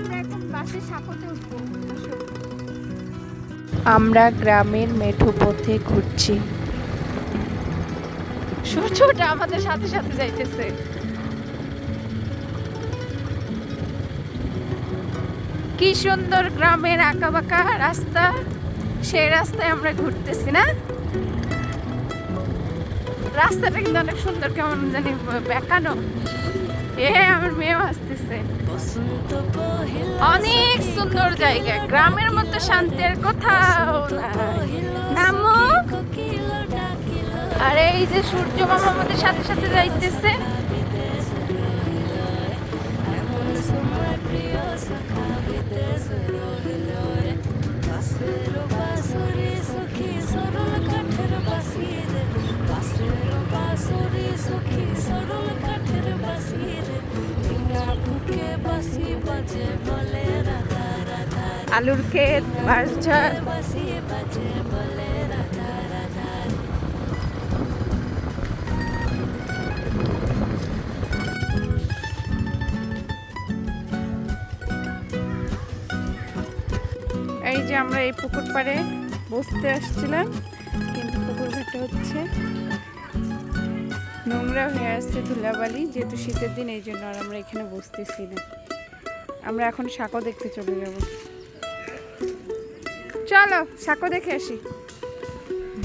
আমরা এখন বাসে সাঁকোতে উঠবো আমরা গ্রামের মেঠো পথে ঘুরছি। সূর্যটা আমাদের সাথে সাথে যাইতেছে। কি সুন্দর গ্রামের আঁকা বাঁকা রাস্তা সেই রাস্তায় আমরা ঘুরতেছি না? রাস্তাটা কিন্তু অনেক সুন্দর কেমন জানি বেঁকানো। এ আমার মেয়েও আসতেছে। অনেক সুন্দর জায়গা। গ্রামের মতো শান্তির কোথাও। নামো আর এই যে সূর্য মামা আমাদের সাথে সাথে যাইতেছে। আলুর ক্ষেত এই যে আমরা এই পুকুর পাড়ে বসতে আসছিলাম, কিন্তু পুকুর ঘাটে হচ্ছে নোংরা হয়ে আসছে ধুলাবালি, যেহেতু শীতের দিন, এই জন্য আর আমরা এখানে বসতেছি না। আমরা এখন সাঁকো দেখতে চলে যাব। চলো সাঁকো দেখে আসি।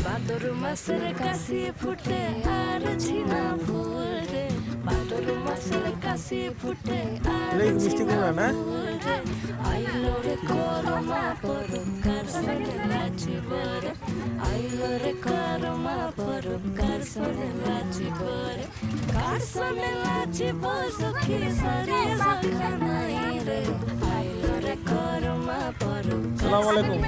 বাদর মাসের কাশি ফুটে আর ঝিনা ফুল রে। বাদর মাসের কাশি ফুটে আর এই মিষ্টি কুমড়া না? আইলো রে। করমা পরকার সনে নাচিব রে। আইলো রে করমা পরকার সনে নাচিব রে। কার সনে নাচিব সখী সরে সখানাই রে। আইলো রে করমা পরকার সালাম আলাইকুম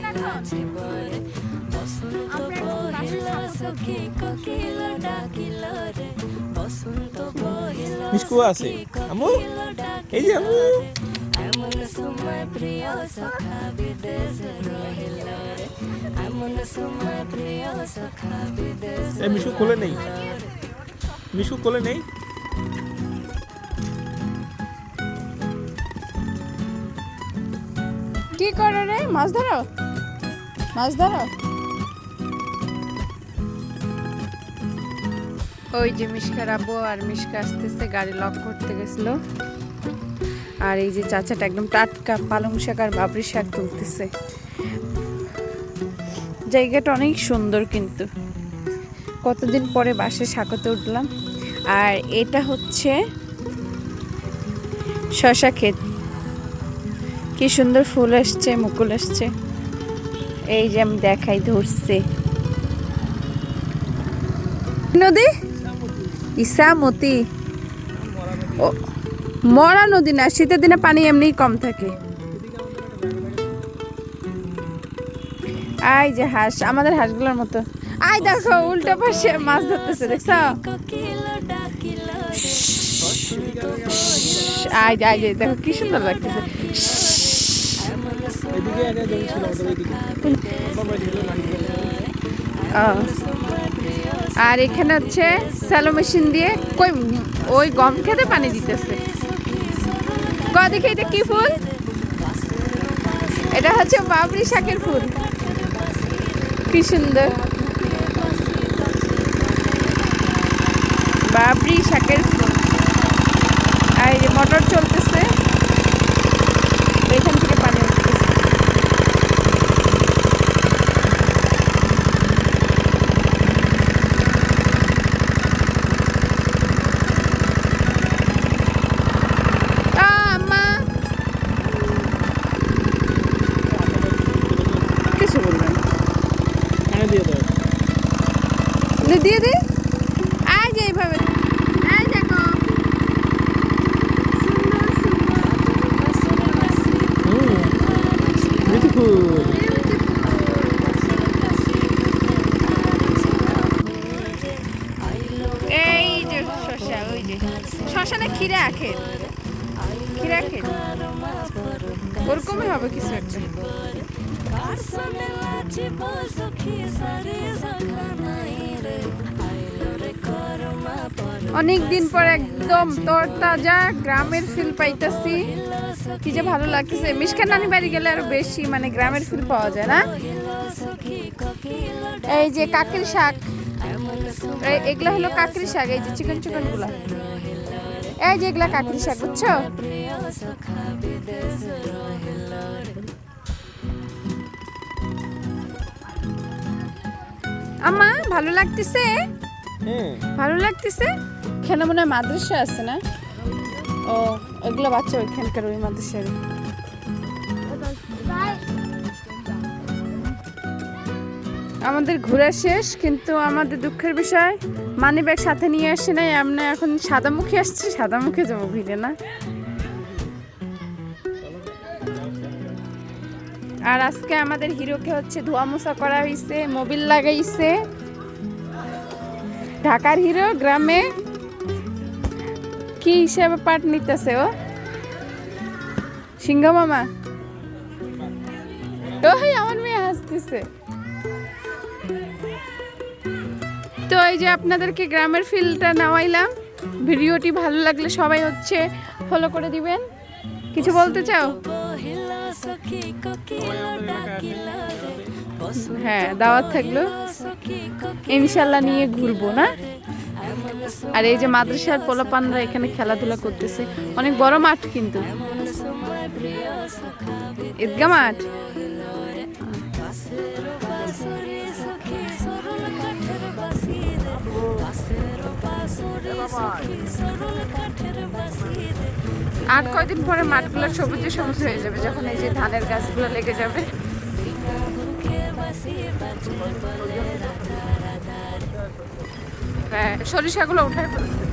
মিষ্কু আছে। আমু? এই যে আমু। এমন সময় প্রিয় সখা বিদেশ রহিল রে এমন সময় প্রিয় সখা বিদেশ এই মিশু কোলে নেই। মিশু কোলে নেই। কি করো রে? মাছ ধরো? মাছ ধরো? ওই যে মিশকার আব্বু আর মিশকা আসতেছে, গাড়ি লক করতে গেছিল। আর এই যে চাচাটা একদম টাটকা পালং শাক আর বাবরি শাক তুলতেছে। জায়গাটা অনেক সুন্দর কিন্তু। কতদিন পরে বাসে শাকতে উঠলাম। আর এটা হচ্ছে শশা ক্ষেত। কি সুন্দর ফুল আসছে, মুকুল আসছে। এই যে আমি দেখাই, ধরছে। নদী? ইসামতি। মরা নদী না, শীতের দিনে পানি এমনি কম থাকে। আই যে হাঁস, আমাদের হাঁসগুলোর মতো। আই দেখো, উল্টো পাশে মাছ ধরতেছে, দেখছ? আই আই দেখো কি সুন্দর লাগতেছে আর এখানে হচ্ছে স্যালো মেশিন দিয়ে কই, ওই গম খেতে পানি দিতেছে। ক, দেখি এটা কি ফুল? এটা হচ্ছে বাবরি শাকের ফুল। কি সুন্দর। বাবরি শাকের ফুল। আর মোটর চলতেছে এখান থেকে পানি উঠতেছে আম্মা কিছু বলবেন এনে দিয়ে দাও দিয়ে দে। আয় যে এইভাবে। এই যে শশা ওই যে। শশা না খিরা খেত খিরা খেত ওরকমই হবে কিছু অনেক দিন পর একদম তরতাজা গ্রামের ফিল পাইতাছি। কি যে ভালো লাগতেছে। মিশকার নানি বাড়ি গেলে আরও বেশি মানে গ্রামের ফিল পাওয়া যায় না? এই যে কাকের শাক। এগুলা হলো কাকরি শাক, এই যে চিকন চিকনগুলা এই যে এগুলা কাকরি শাক বুঝছ? আমা ভালো লাগতেছে? ভালো লাগতেছে? এখানে মনে হয় মাদ্রাসা আছে না? ও ওগুলো বাচ্চা ওইখানকার ওই মাদ্রাসার। আমাদের ঘোরা শেষ কিন্তু আমাদের দুঃখের বিষয় মানি ব্যাগ সাথে নিয়ে আসি নাই, আমরা এখন সাদামুখী আসছি সাদা মুখে যাব ভিড়ে না। আর আজকে আমাদের হিরোকে হচ্ছে ধোয়া মোছা করা হয়েছে মোবিল লাগাইছে। ঢাকার হিরো গ্রামে কি হিসেবে পাঠ নিতেছে ও? সিংহ মামা? ওই আমার মেয়ে হাসতেছে। তো এই যে আপনাদেরকে গ্রামের ফিলটা নেওয়াইলাম ভিডিওটি ভালো লাগলে সবাই হচ্ছে ফলো করে দিবেন। কিছু বলতে চাও? হ্যাঁ দাওয়াত থাকল। ইনশাল্লাহ নিয়ে ঘুরবো, না? আর এই যে মাদ্রাসার পোলাপানরা এখানে খেলাধুলা করতেছে। অনেক বড় মাঠ কিন্তু। ঈদগা মাঠ? আর কয়দিন পরে মাঠগুলো সবুজে সবুজ হয়ে যাবে যখন এই যে ধানের গাছগুলো লেগে যাবে। হ্যাঁ সরিষাগুলো উঠায় ফেলছে।